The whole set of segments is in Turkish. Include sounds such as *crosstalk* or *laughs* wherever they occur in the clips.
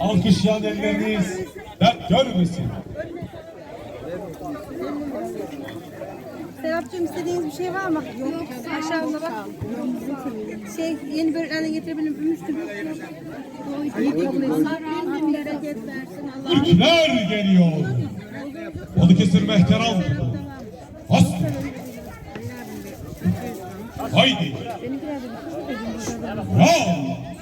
Alkışlayan elleriniz dert görmesin. Serapcığım istediğiniz bir şey var mı? Yok. Aşağıda bak. Şey yeni böreklerden versin. Allah Türkler geliyor. Balıkesir Mehteran. Bas. Haydi. Ya.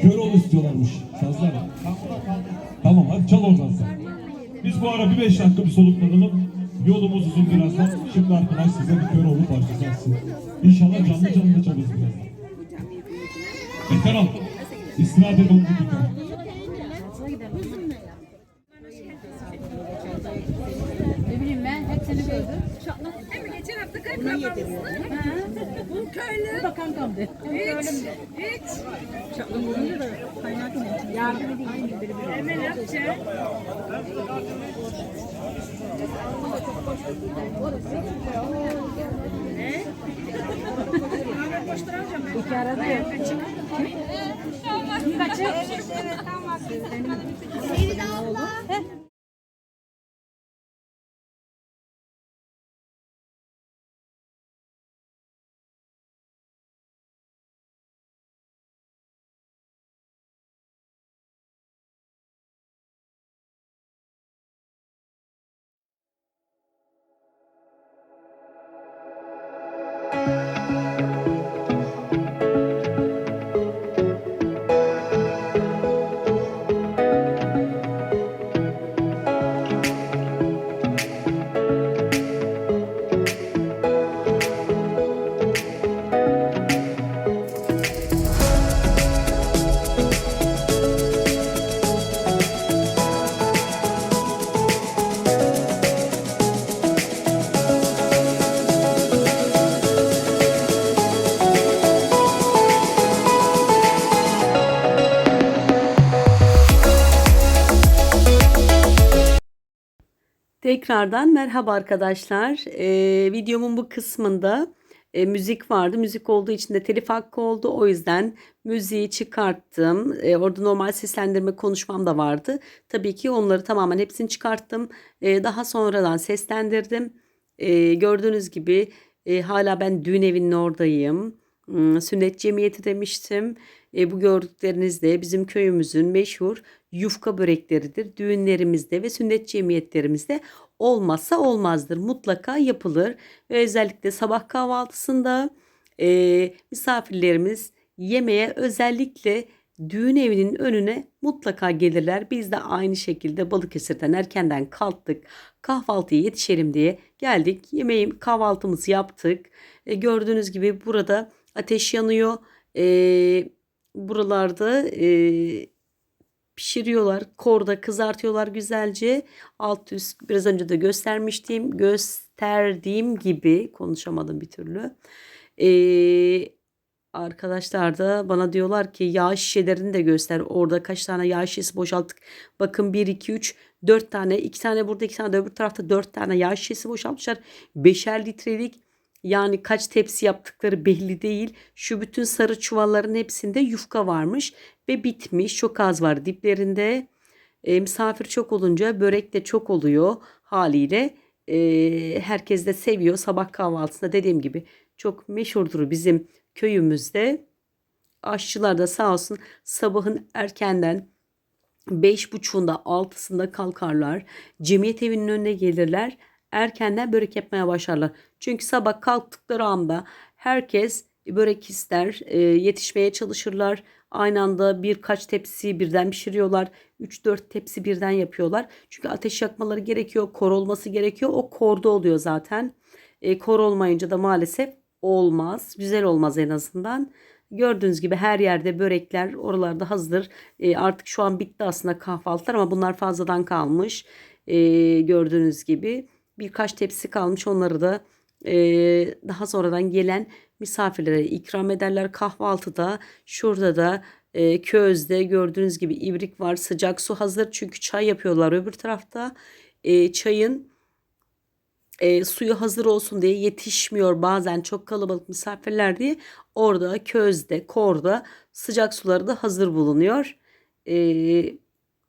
Köroğlu istiyorlarmış. Sazlar. Tamam hadi çal oradan sen. Biz bu ara bir 5 dakika bir soluklanalım. Yolumuz uzun birazdan. Şimdi arkadaş size bir Köroğlu parçası açsın. İnşallah canlı canlı da çalırız birazdan. Veteran, istirahat edin lütfen. Ne bileyim ben hep seni gördüm. Mi? Geçen hafta. Bu köylü. Bu da kankamdı. Hiç. Hiç. Yardım edeyim. Hemen yapacağım. Ne? Ahmet koşturacağım ben. İki arada yok. Kaçı? Tekrardan merhaba arkadaşlar. Ee, videomun bu kısmında e, müzik vardı. Müzik olduğu için de telif hakkı oldu. O yüzden müziği çıkarttım. Ee, orada normal seslendirme konuşmam da vardı. Tabii ki onları tamamen hepsini çıkarttım. Ee, daha sonradan seslendirdim. Ee, gördüğünüz gibi e, hala ben düğün evinin oradayım. Hmm, Sünnet cemiyeti demiştim. E, bu gördükleriniz de bizim köyümüzün meşhur yufka börekleridir. Düğünlerimizde ve sünnet cemiyetlerimizde olmazsa olmazdır. Mutlaka yapılır. Ve özellikle sabah kahvaltısında e, misafirlerimiz yemeğe özellikle düğün evinin önüne mutlaka gelirler. Biz de aynı şekilde Balıkesir'den erkenden kalktık. Kahvaltıya yetişelim diye geldik. Yemeği kahvaltımızı yaptık. E, gördüğünüz gibi burada ateş yanıyor. E, buralarda e, pişiriyorlar. Korda kızartıyorlar güzelce. Alt üst biraz önce de göstermiştim. Gösterdiğim gibi konuşamadım bir türlü. Ee, arkadaşlar da bana diyorlar ki yağ şişelerini de göster. Orada kaç tane yağ şişesi boşalttık. Bakın 1, 2, 3, 4 tane. 2 tane burada 2 tane de öbür tarafta 4 tane yağ şişesi boşaltmışlar. 5'er litrelik. Yani kaç tepsi yaptıkları belli değil. Şu bütün sarı çuvalların hepsinde yufka varmış ve bitmiş. Çok az var diplerinde. E, misafir çok olunca börek de çok oluyor haliyle. E, herkes de seviyor. Sabah kahvaltısında dediğim gibi çok meşhurdur bizim köyümüzde. Aşçılar da sağ olsun sabahın erkenden beş buçuğunda altısında kalkarlar. Cemiyet evinin önüne gelirler. Erkenden börek yapmaya başlarlar. Çünkü sabah kalktıkları anda herkes börek ister. e, yetişmeye çalışırlar. Aynı anda birkaç tepsi birden pişiriyorlar. 3-4 tepsi birden yapıyorlar. Çünkü ateş yakmaları gerekiyor. Kor olması gerekiyor. O korda oluyor zaten. E, kor olmayınca da maalesef olmaz. Güzel olmaz en azından. Gördüğünüz gibi her yerde börekler oralarda hazır. E, artık şu an bitti aslında kahvaltılar ama bunlar fazladan kalmış. E, gördüğünüz gibi birkaç tepsi kalmış. Onları da e, daha sonradan gelen misafirlere ikram ederler kahvaltıda. Şurada da e, közde gördüğünüz gibi ibrik var. Sıcak su hazır çünkü çay yapıyorlar öbür tarafta. E, çayın e, suyu hazır olsun diye yetişmiyor bazen çok kalabalık misafirler diye orada közde korda sıcak suları da hazır bulunuyor. E,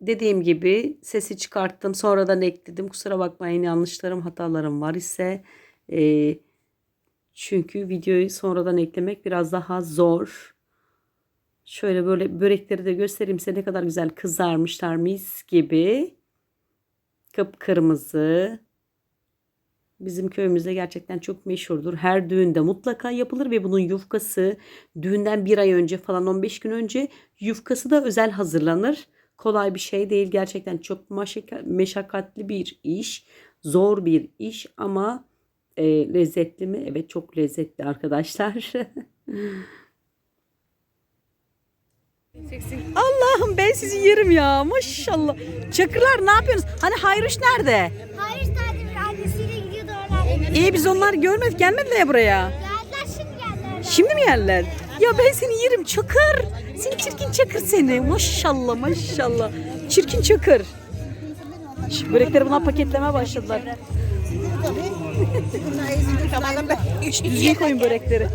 dediğim gibi sesi çıkarttım sonradan ekledim kusura bakmayın yanlışlarım hatalarım var ise e, çünkü videoyu sonradan eklemek biraz daha zor. Şöyle böyle börekleri de göstereyim size ne kadar güzel kızarmışlar mis gibi. Kıpkırmızı. Bizim köyümüzde gerçekten çok meşhurdur. Her düğünde mutlaka yapılır ve bunun yufkası düğünden bir ay önce falan 15 gün önce yufkası da özel hazırlanır. Kolay bir şey değil. Gerçekten çok meşakkatli bir iş. Zor bir iş ama e, lezzetli mi? Evet çok lezzetli arkadaşlar. *laughs* Allah'ım ben sizi yerim ya maşallah. Çakırlar ne yapıyorsunuz? Hani Hayruş nerede? Hayır sadece annesiyle gidiyordu oradan. İyi biz onları görmedik gelmediler ya buraya. Geldiler şimdi geldiler. Şimdi mi yerler? Ya ben seni yerim çakır. Seni çirkin çakır seni. Maşallah maşallah. Çirkin çakır. Şu börekleri buna paketleme başladılar. Düzgün koyun börekleri.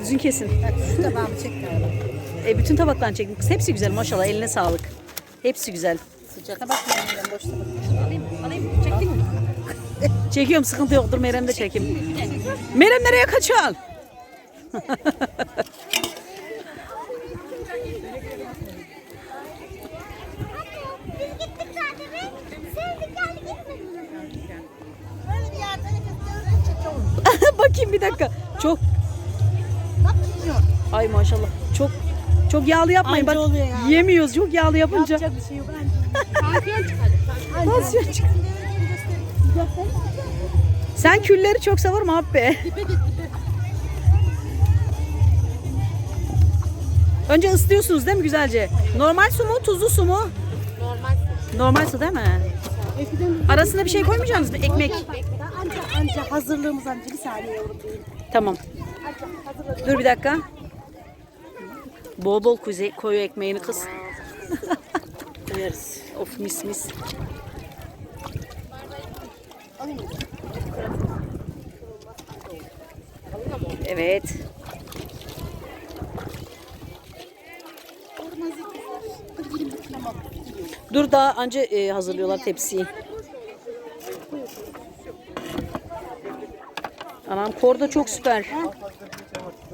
Düzgün kesin. E, bütün tabaktan çektim. Kız hepsi güzel maşallah eline sağlık. Hepsi güzel. Çekiyorum sıkıntı yoktur Meryem de çekeyim. Meryem nereye kaçıyorsun? Biz gittik zaten ve sevdik geldik gitmedik. Böyle bir yerde gördükçe *laughs* Bakayım bir dakika. Çok. Ay maşallah. Çok çok yağlı yapmayın. Bak yemiyoruz çok yağlı yapınca. bir şey yok. Tansiyon çık- Sen külleri çok sever mi abi? Önce ıslıyorsunuz değil mi güzelce? Normal su mu, tuzlu su mu? Normal su. Normal su değil mi? Arasına bir şey koymayacaksınız mı? Ekmek. Anca, anca hazırlığımız anca bir saniye yavrum. Tamam. Dur bir dakika. Bol bol kuze, koyu ekmeğini kız. *laughs* Yeriz. of mis mis. Evet. Dur daha anca e, hazırlıyorlar tepsiyi. Anam kor da çok süper.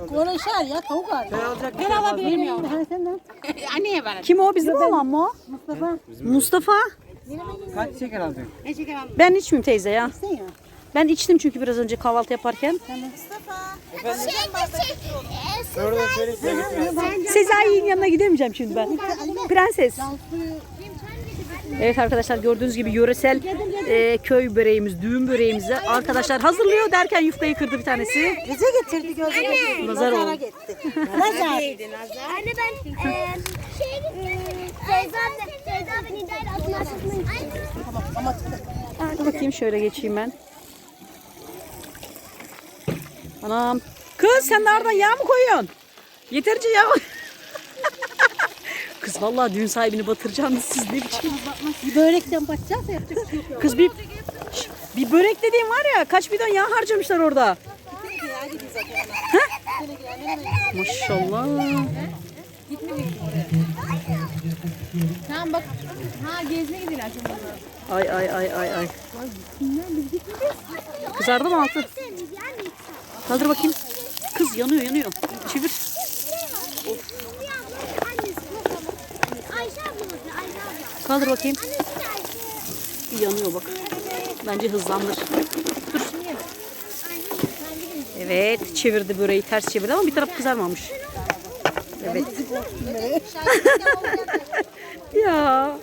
Konuşar ya tavuk var. Ben alabilir miyim? Ha, senden. *laughs* Anneye bana. Kim o bizim olan mı? Mustafa. Mustafa. Kaç şeker aldın? Ne şeker aldın Ben içmeyeyim teyze ya. ya? Ben içtim çünkü biraz önce kahvaltı yaparken. Şey de şey. e, Sezai'nin yanına gidemeyeceğim şimdi ben. Prenses. Evet arkadaşlar gördüğünüz gibi yöresel e, köy böreğimiz, düğün böreğimizi arkadaşlar hazırlıyor derken yufkayı kırdı bir tanesi. Bize getirdi gözü getirdi. Nazar oldu. gitti. *laughs* Nazar. Anne ben e, şey Feyza Feyza ve Nida'yla atın Dur bakayım şöyle geçeyim ben. Anam. Kız sen nereden yağ mı koyuyorsun? Yeterince yağ Kız vallahi düğün sahibini batıracaksınız siz ne biçim. Bir börekten bakacağız yapacak bir şey yok. Kız bir Şş, bir börek dediğin var ya kaç bidon yağ harcamışlar orada. Maşallah. Tamam bak. Ha gezmeye gidiyorlar şimdi. Ay ay ay ay ay. Kızardı mı altı? Kaldır bakayım. Kız yanıyor yanıyor. Çevir. Kaldır bakayım. Yanıyor bak. Bence hızlandır. Dur. Evet çevirdi böreği ters çevirdi ama bir taraf kızarmamış. Evet. *laughs* ya.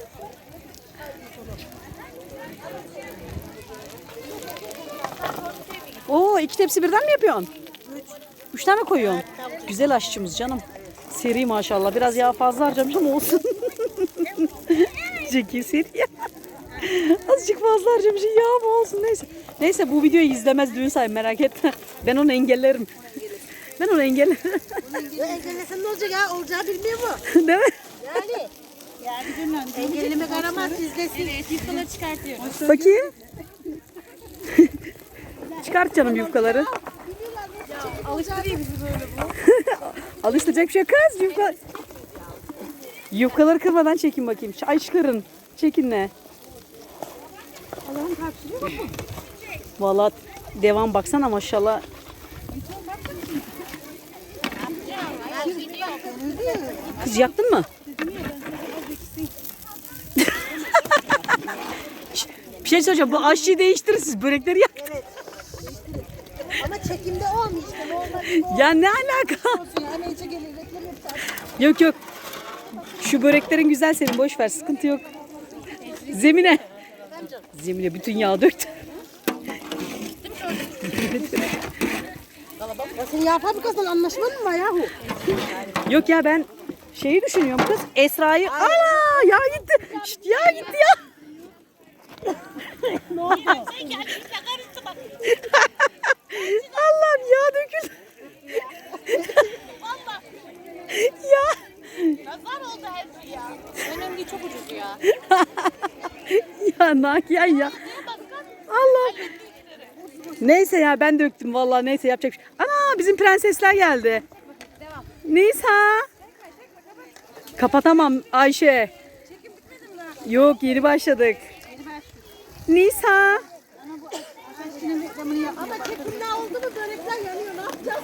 Oo iki tepsi birden mi yapıyorsun? Üç. Tane mi koyuyorsun? Güzel aşçımız canım. Seri maşallah. Biraz yağ fazla harcamış ama olsun. *laughs* Zeki seri ya. *laughs* Azıcık fazla harcamış ya ama olsun neyse. Neyse bu videoyu izlemez düğün sahibi merak etme. *laughs* Ben onu engellerim. Ben onu engellerim. Engellesen ne olacak ya? Olacağı bilmiyor mu? Değil mi? Yani. Yani engellemek aramaz izlesin. Evet yufkaları çıkartıyor. Bakayım. Çıkart canım yufkaları. Alıştırıyor bizi böyle bu. *laughs* Alıştıracak bir şey kız. Yufka... Yufkaları kırmadan çekin bakayım. Ay çıkarın. Çekin ne? Valla devam baksana maşallah. Kız yaktın mı? *laughs* Bir şey söyleyeceğim. Bu aşçıyı değiştirin siz. Börekleri yak. Ama çekimde olmuyor işte. Normal bir Ya ne alaka? Yok yok. Şu böreklerin güzel senin boş ver sıkıntı yok. Zemine. Zemine bütün yağ döktü. Ya senin yağ fabrikasından anlaşman mı var yahu? Yok ya ben şeyi düşünüyorum kız. Esra'yı. Ana yağ gitti. Şşt, yağ gitti ya. *laughs* Allah'ım yağ dökül. ya. Nazar oldu her şey ya. Önemli çok ucuz ya. Ya Nakiye ya. Allah. Neyse ya ben döktüm vallahi neyse yapacak bir şey. Ana bizim prensesler geldi. Nisa. Kapatamam Ayşe. Yok yeni başladık. Nisa. Ama çekimde oldu mu börekler yanıyor. Ne yapacağız?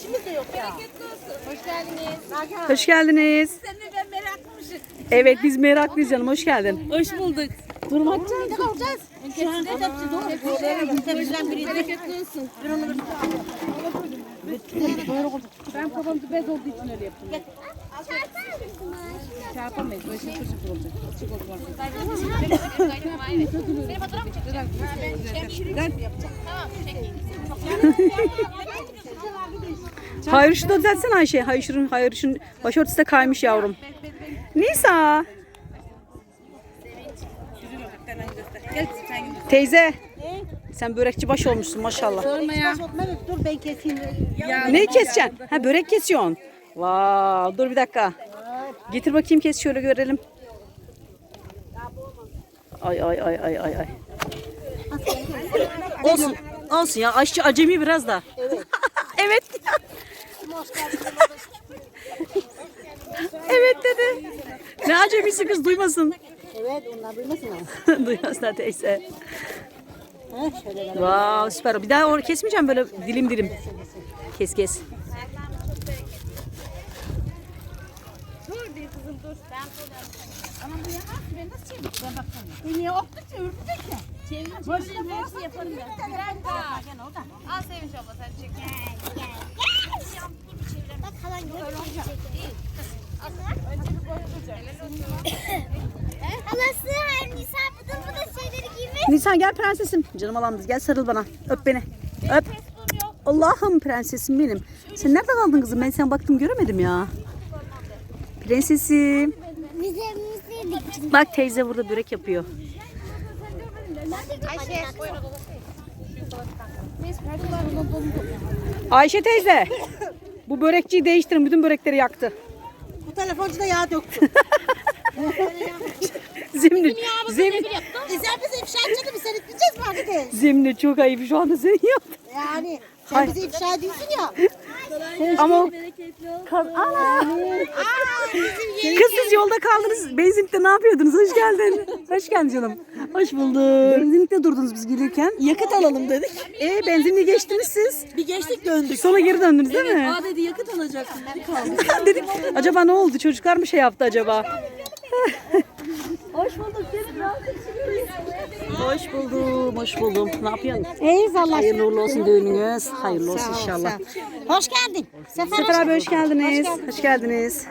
Hoş geldiniz. Hoş geldiniz. Sen de ben meraklıymışım. Evet biz meraklıyız canım hoş geldin. Hoş bulduk. Durmakça ne kalacağız? Şu an tepsi doğru. Temizlen biri. Bereketli olsun. Ben babam bez olduğu için öyle yaptım. Çarpamayız. Böyle şıkır şıkır olacak. Şık olacak. Benim fotoğraf mı çekeceksin? Ben Tamam çekeyim. Hayır şu da düzeltsene Ayşe. Hayır şunun hayır şunun başörtüsü de kaymış yavrum. Nisa. Teyze. Sen börekçi baş olmuşsun maşallah. Sorma ya. Dur ben keseyim. Ne keseceksin? Ha börek kesiyorsun. Vav dur bir dakika. Getir bakayım kes şöyle görelim. Ay ay ay ay ay ay. Olsun. Olsun ya aşçı acemi biraz da. *laughs* Evet. evet. *laughs* evet dedi. Ne acemisi kız duymasın. Evet onlar duymasın ama. Duymazlar teyze. Wow süper. Bir daha onu kesmeyeceğim böyle dilim dilim. Kes kes. Niye okudukça ürkecek ya. Çevirin her şeyi yaparım ben. Al Sevinç abla sen çek. Bak halan görecek. Halası her Nisa bıdı bıdı şeyleri giymiş. Nisan gel prensesim. Canım alamız gel sarıl bana. Öp beni. Öp. Allah'ım prensesim benim. Sen nerede kaldın kızım? Ben sen baktım göremedim ya. Prensesim. Bak teyze burada börek yapıyor. Ayşe. Ayşe teyze. Bu börekçiyi değiştirin. Bütün börekleri yaktı. Bu telefoncuda yağ döktü. Zemli. Zemli. e sen bizi ifşa edeceksin mi? Sen etmeyeceğiz mi artık? Zemli çok ayıp şu anda seni yaptı. Yani sen Hay. bizi ifşa ediyorsun ya. Ama o- Kal- Ana. Kız siz yolda kaldınız. Benzinlikte ne yapıyordunuz? Hoş geldin. Hoş geldin canım. Hoş bulduk. Benzinlikte durdunuz biz gelirken. Yakıt alalım dedik. E benzinliği geçtiniz siz. Bir geçtik döndük. Sonra geri döndünüz değil mi? Aa dedi yakıt alacaksın dedi kaldı. *laughs* Dedik acaba ne oldu? Çocuklar mı şey yaptı acaba? Hoş bulduk seni Hoş buldum, hoş buldum. Ne yapıyorsun? İyiyiz Allah Hayırlı uğurlu olsun düğününüz. Hayırlı olsun inşallah. Hoş geldin. Sefer, Sefer abi hoş geldiniz. Hoş geldiniz.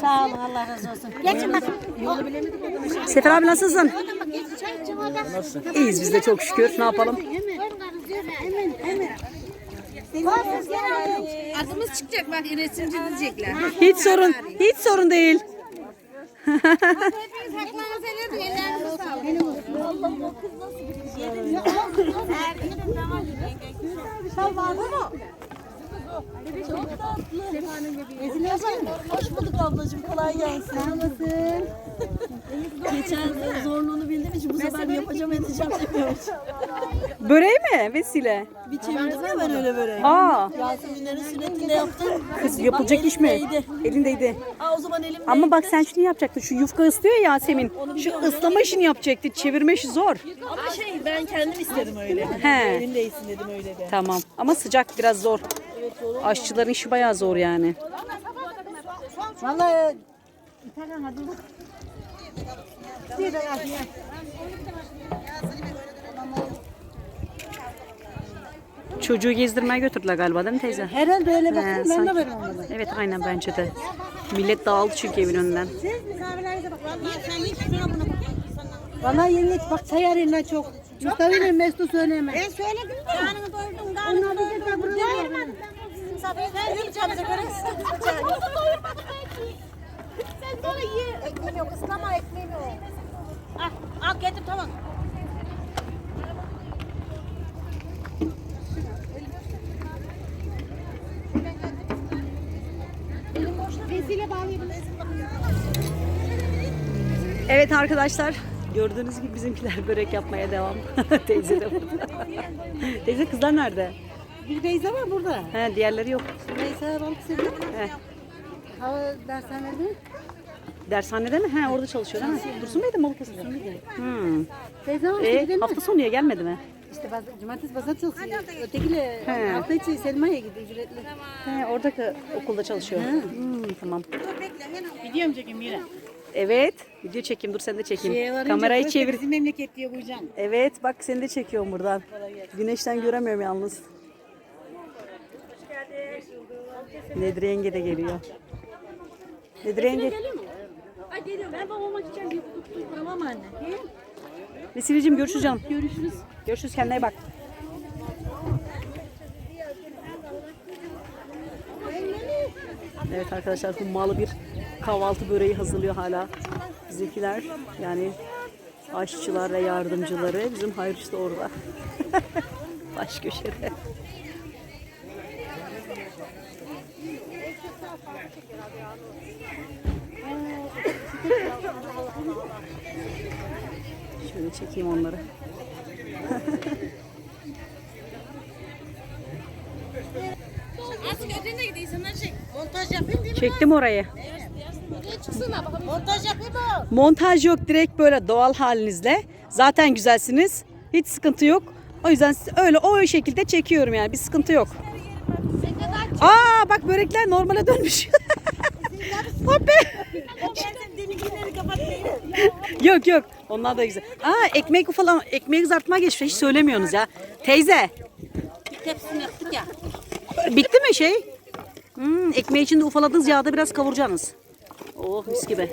Sağ olun Allah razı olsun. Geçin bakın. Sefer abi nasılsın? İyiyiz biz de çok şükür. Ne yapalım? Hemen hemen. Adımız çıkacak bak resimci diyecekler. Hiç sorun, hiç sorun değil. Hepiniz haklarınızı helal edin. Ellerinize sağlık. Hoş bulduk ablacığım. Kolay gelsin. Sağ olasın. Geçen zorluğunu bildiğim için bu sefer yapacağım edeceğim demiyorum. Böreği mi? Vesile. Bir çevirdim ya ben öyle böyle. Aa, Yaseminlerin sünnetinde yaptım. kız yapılacak iş mi? Elimdeydi. Elindeydi. Aa o zaman elimde. Ama bak sen şunu yapacaktın. Şu yufka ıslıyor ya Yasemin. Şu ıslama işini yapacaktı. Çevirme işi zor. Ama şey ben kendim istedim öyle. He. Elindeysin dedim öyle de. Tamam. Ama sıcak biraz zor. Aşçıların işi bayağı zor yani. Vallahi İtalyan hadi. Bir de Çocuğu gezdirmeye götürdüler galiba değil mi teyze? Herhalde öyle bakın ben de böyle olmalı. Evet aynen bence de. Millet dağıldı çünkü evin önünden. Siz misafirlerinize bak. Vallahi sen hiç şuna buna bak. Vallahi yenge bak çay arayla çok. Mustafa Mesut söyleme. Ben söyledim de. Karnını doyurdum, karnını doyurdum. Doyurmadım. Sen yiyeceğimize göre Sen sonra ye. Ekmeğini yok. Islama ekmeğini yok. Al, al getir tamam. Vesile bağlayabiliriz. Evet arkadaşlar. Gördüğünüz gibi bizimkiler börek yapmaya devam. *laughs* Teyze de burada. Teyze kızlar nerede? Bir Beyza var burada. He, diğerleri yok. Beyza balık seviyor. Hava dershanede. Dershanede mi? He, orada çalışıyor değil mi? Dursun Bey'de mi Balıkesir'de? Hmm. Beyza var E, hafta sonu ya gelmedi mi? İşte baz, cumartesi pazar çalışıyor. Ötekiyle He. hafta içi Selma'ya gidiyor ücretli. He, oradaki okulda çalışıyor. Hmm, tamam. Gidiyorum çekim yine. Evet. Video çekeyim. Dur sen de çekeyim. Şeye varınca Kamerayı burası çevir. Bizim memleket diye koyacaksın. Evet bak seni de çekiyorum buradan. Güneşten göremiyorum yalnız. Nedir yenge de geliyor. Nedir yenge? Ay geliyorum ben babama gideceğim. Tamam anne. Vesilecim görüşürüz canım. Görüşürüz. Görüşürüz kendine bak. Evet arkadaşlar hummalı bir kahvaltı böreği hazırlıyor hala bizimkiler. Yani aşçılar ve yardımcıları. Bizim Hayriş de orada. *laughs* Baş köşede. Şöyle çekeyim onları. Artık ötene gidiyorsun lan. Montaj yapayım değil mi? Çektim orayı. Montaj yapayım mı? Montaj yok direkt böyle doğal halinizle. Zaten güzelsiniz. Hiç sıkıntı yok. O yüzden öyle o şekilde çekiyorum yani bir sıkıntı yok. Aa bak börekler normale dönmüş. *laughs* Hop yok yok onlar da güzel. Aa ekmek falan ekmeği kızartma geçmiş hiç söylemiyorsunuz ya. Teyze Hepsini yaptık ya. bitti mi şey? Hmm, ekmeği içinde ufaladığınız yağda biraz kavuracaksınız. Oh mis gibi.